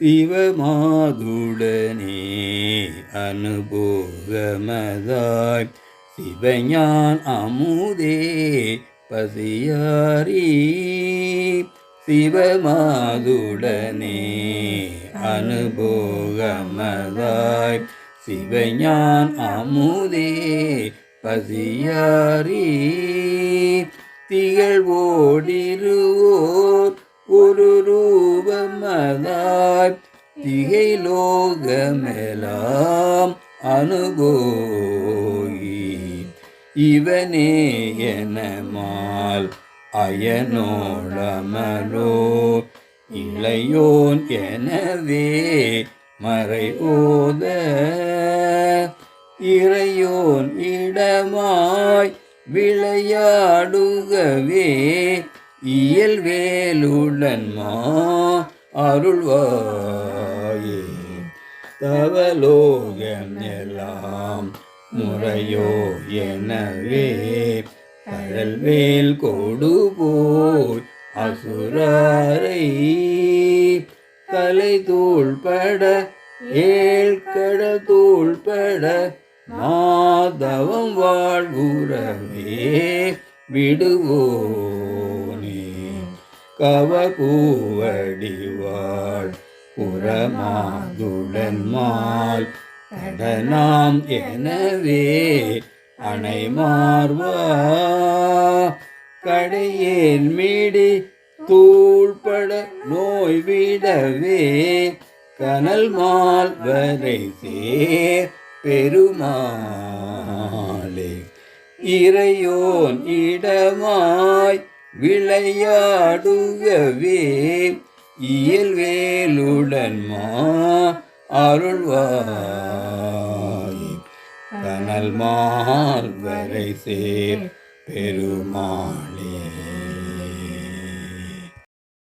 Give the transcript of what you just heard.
சிவமாதுடனே அனுபோகமதாய். சிவஞான் அமுதே பசியாரி. சிவமாதுடனே அனுபோகமதாய். சிவஞான் அமுதே பசியாரி. திகழ்வோடிருவோர் ஒரு ரூபமதாய் திகை லோகமெலாம் அனுபோகி இவனே எனமால் அயனோடமலோ இளையோன் எனவே மறை ஓத. இறையோன் இடமாய் விளையாடுகவே இயல் வேலுடன்மா அருள்வாயே. தவலோகம் எல்லாம் முறையோ எனவே கடல்வேல் கொடு போய் அசுராரை. தலை தூள்பட ஏழ் கட தூள்பட மாதவம் வாழ்வுறவே விடுவோனே கவகூவடிவாள் புறமாதுடன் மால் கடனாம் எனவே அணை மார்வா கடையேன் மீடி தூள்பட நோய் விடவே கனல் மால் வரை சேர் பெருமாளே. இறையோன் இடமாய் விளையாடுகவே இயல்வேலுடன் மா அருள்வாய். கனல் மால் வரை சேர் பெருமாளே.